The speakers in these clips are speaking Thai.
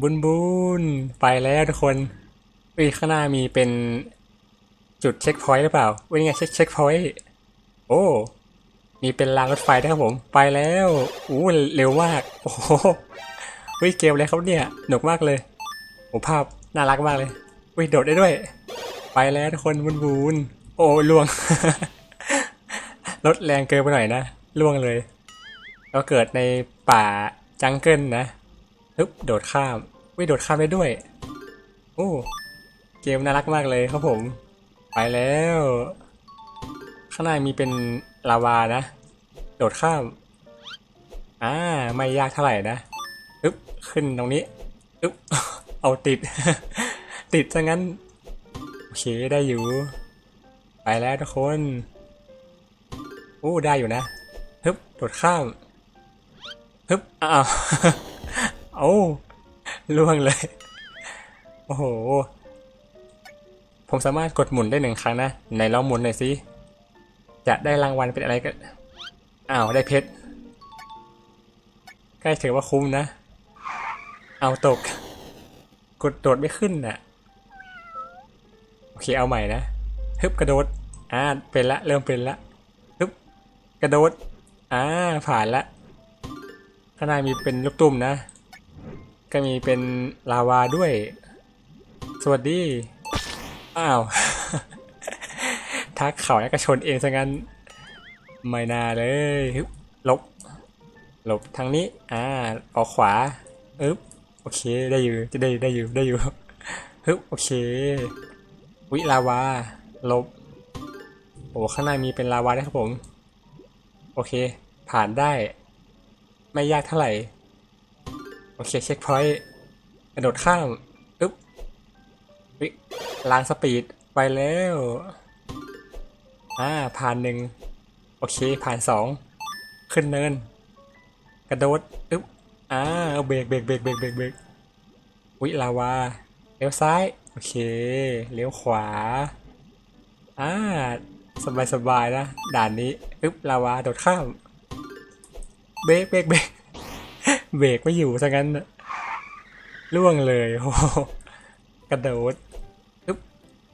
บุญบุญไปแล้วทุกคนอุ้ยข้างหน้ามีเป็นจุดเช็คพอยต์หรือเปล่าอุ้ยไงเช็คเช็คพอยต์โอ้มีเป็นรางรถไฟด้วยครับผม ไปแล้วอู้เร็วมาก โอ้โหเฮ้ยเกมอะไรครับเนี่ยหนุกมากเลยโอ้ภาพน่ารักมากเลยเฮ้ยโดดได้ด้วย ไปแล้วทุกคนบุญบุญโอ้ล่วงรถแรงเกินไปหน่อยนะล่วงเลยก็เกิดในป่าจังเกิลนะ ฮึบโดดข้ามวิโดดข้ามได้ด้วย โอ้ เกมน่ารักมากเลยครับผม ไปแล้ว ข้างในมีเป็นลาวานะ โดดข้าม อ่า ไม่ยากเท่าไหร่นะอึบขึ้นตรงนี้อึบเอาติด ติดซะงั้น โอเคได้อยู่ ไปแล้วทุกคนโอ้ได้อยู่นะฮึบโดดข้ามฮึบอ้าว เอาล่วงเลย โอ้โห ผมสามารถกดหมุนได้หนึ่งครั้งนะ ไหนลองหมุนหน่อยสิจะได้รางวัลเป็นอะไรกันอ้าว ได้เพชร ใกล้ถือว่าคุ้มนะ เอาตก กดโดดไม่ขึ้นน่ะ โอเค เอาใหม่นะ ฮึบกระโดด อ่า เป็นละ เริ่มเป็นละ ฮึบ กระโดด อ่า ผ่านละข้างในมีเป็นลูกตุ้มนะ ก็มีเป็นลาวาด้วย สวัสดี อ้าว ทักเขาแล้วก็ชนเองซะงั้น ไม่น่าเลยหลบ หลบทางนี้ อ่า ออกขวาอึ๊บ โอเค ได้อยู่ จะได้ ได้อยู่ ได้อยู่ฮึบโอเค วิลาวาหลบ โอ้ข้างในมีเป็นลาวาด้วยครับผม โอเค ผ่านได้ ไม่ยากเท่าไหร่ โอเคเช็คพอยต์กระโดดข้ามอึ๊บวิล้างสปีดไปแล้วอ่าผ่านหนึ่งโอเคผ่านสองขึ้นเนิน กระโดดอึ๊บอ่าเบรกเบรกเบรกเบรกเบรกเบรกวิลาวาเลี้ยวซ้าย โอเค เลี้ยวขวา อ่า สบายสบายๆนะ ด่านนี้ อึ๊บ ลาวา โดดข้าม เบรกเบรกเบรก เบรกไม่อยู่ซะงั้นน่ะล่วงเลยโอ้โหกระโดดอึ๊บ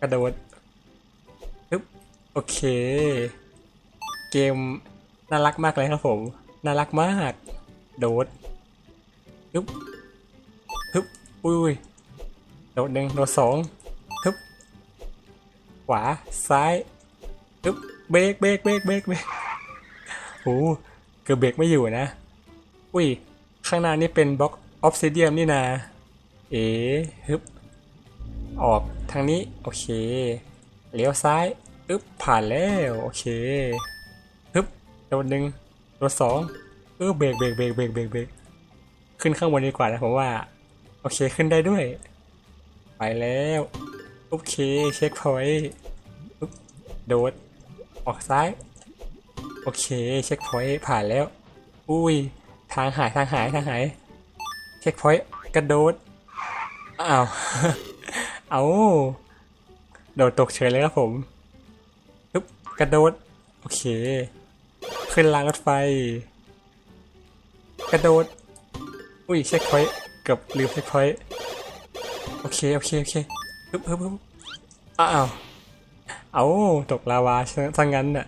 กระโดดอึ๊บโอเค เกมน่ารักมากเลยครับผม น่ารักมาก โดดฮึบฮึบอุ้ยโดดหนึ่งโดดสองฮึบขวาซ้ายฮึบเบรกเบรกเบรกเบรกเบรกโอ้เกือบเบรกไม่อยู่นะ อุ้ย ข้างหน้านี่เป็นบล็อกออฟซิเดียมนี่นา เอ๋ฮึบ ออกทางนี้ โอเค เลี้ยวซ้าย อึ๊บ ผ่านแล้ว โอเค ฮึบ โดดหนึ่งโดดสองเออเบรกเบรกเบรกเบรกเบรกเบรกขึ้นข้างบนดีกว่านะผมว่า โอเคขึ้นได้ด้วย ไปแล้ว โอเค เช็คพอยต์โดด ออกซ้าย โอเค เช็คพอยต์ผ่านแล้ว อุ้ย ทางหายทางหายทางหายเช็คพอยต์กระโดดอ้าวเอาโดดตกเฉยเลยครับผมปึ๊บกระโดดโอเค ขึ้นรางรถไฟ กระโดดอุ้ยเช็คพอยต์เกือบลืมเช็คพอยต์โอเคโอเคโอเคปึ๊บปึ๊บปึ๊บอ้าวเอาตกลาวาซะงั้นน่ะ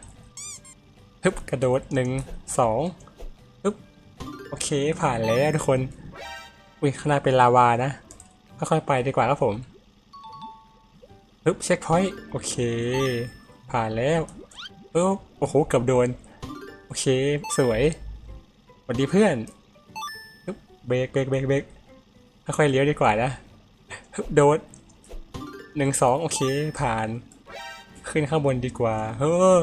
ฮึบกระโดดหนึ่งสอง โอเคผ่านแล้วทุกคน อุ้ยข้างหน้าเป็นลาวานะ ค่อยๆไปดีกว่าครับผมฮึบเช็คพอยต์โอเค ผ่านแล้วปึ๊บโอ้โหเกือบโดน โอเค สวยสวัสดีเพื่อนฮึบเบรกเบรกเบรกเบรกค่อยๆเลี้ยวดีกว่านะโดดหนึ่งสองโอเคผ่าน ขึ้นข้างบนดีกว่าเฮ้อ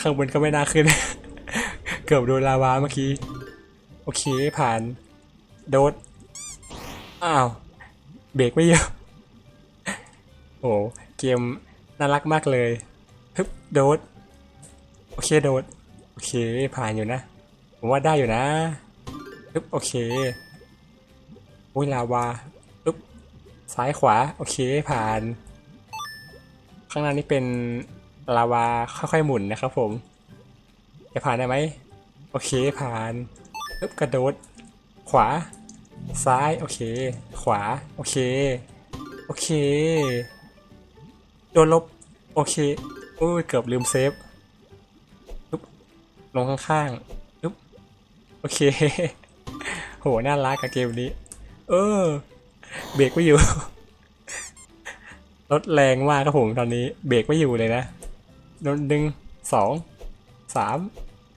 ข้างบนก็ไม่น่าขึ้น เกือบโดนลาวาเมื่อกี้ โอเคผ่าน โดด อ้าว เบรกไม่เยอะ โอ้เกมน่ารักมากเลยฮึบโดด โอเคโดด โอเคผ่านอยู่นะ ผมว่าได้อยู่นะฮึบโอเคอุ้ยลาวาปึ๊บซ้ายขวา โอเคผ่าน ข้างหน้านี่เป็นลาวาค่อยๆหมุนนะครับผม จะผ่านได้ไหม โอเคผ่าน ปึ๊บกระโดด ขวา ซ้าย โอเค ขวา โอเค โอเค โดนลบ โอเคอุ้ยเกือบลืมเซฟปึ๊บลงข้างๆปึ๊บโอเค โห น่ารักกับเกมนี้ เออ เบรกไม่อยู่ รถแรงมากครับผมตอนนี้ เบรกไม่อยู่เลยนะโดนดึงสองสาม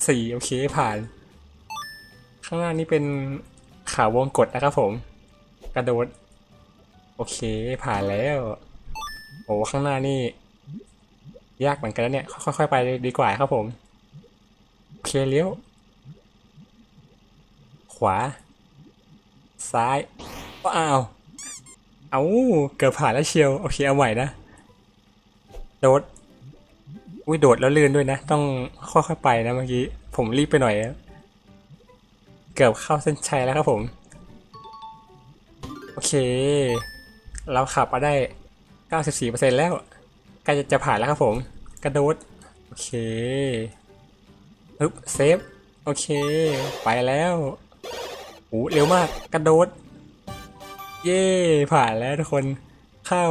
สี่โอเคผ่าน ข้างหน้านี้เป็นขาวงกดนะครับผม กระโดด โอเคผ่านแล้ว โอ้ข้างหน้านี่ ยากเหมือนกันเนี่ย ค่อยๆไปดีกว่าครับผมโอเคเลี้ยว ขวา ซ้ายอ้าวเอาเกือบผ่านแล้วเชียว โอเคเอาใหม่นะ โดดอุ้ยโดดแล้วลื่นด้วยนะ ต้องค่อยๆไปนะเมื่อกี้ ผมรีบไปหน่อยนะ เกือบเข้าเส้นชัยแล้วครับผม โอเค เราขับมาได้ 94%แล้วใกล้จะจะผ่านแล้วครับผม กระโดด โอเคปึ๊บเซฟ โอเค ไปแล้วโอ้เร็วมาก กระโดด เย่ผ่านแล้วทุกคน เข้า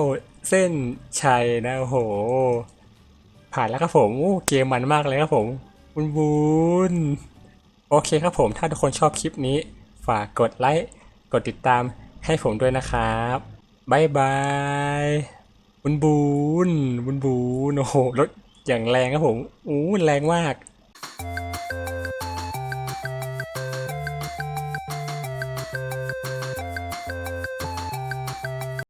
เส้นชัยนะโอ้โห ผ่านแล้วครับผม โอ้ เกมมันมากเลยครับผมบุญบุญ โอเคครับผมถ้าทุกคนชอบคลิปนี้ ฝากกดไลค์ กดติดตามให้ผมด้วยนะครับบายบายบุญบุญบุญบุญโอ้โหรถอย่างแรงครับผมอู้แรงมาก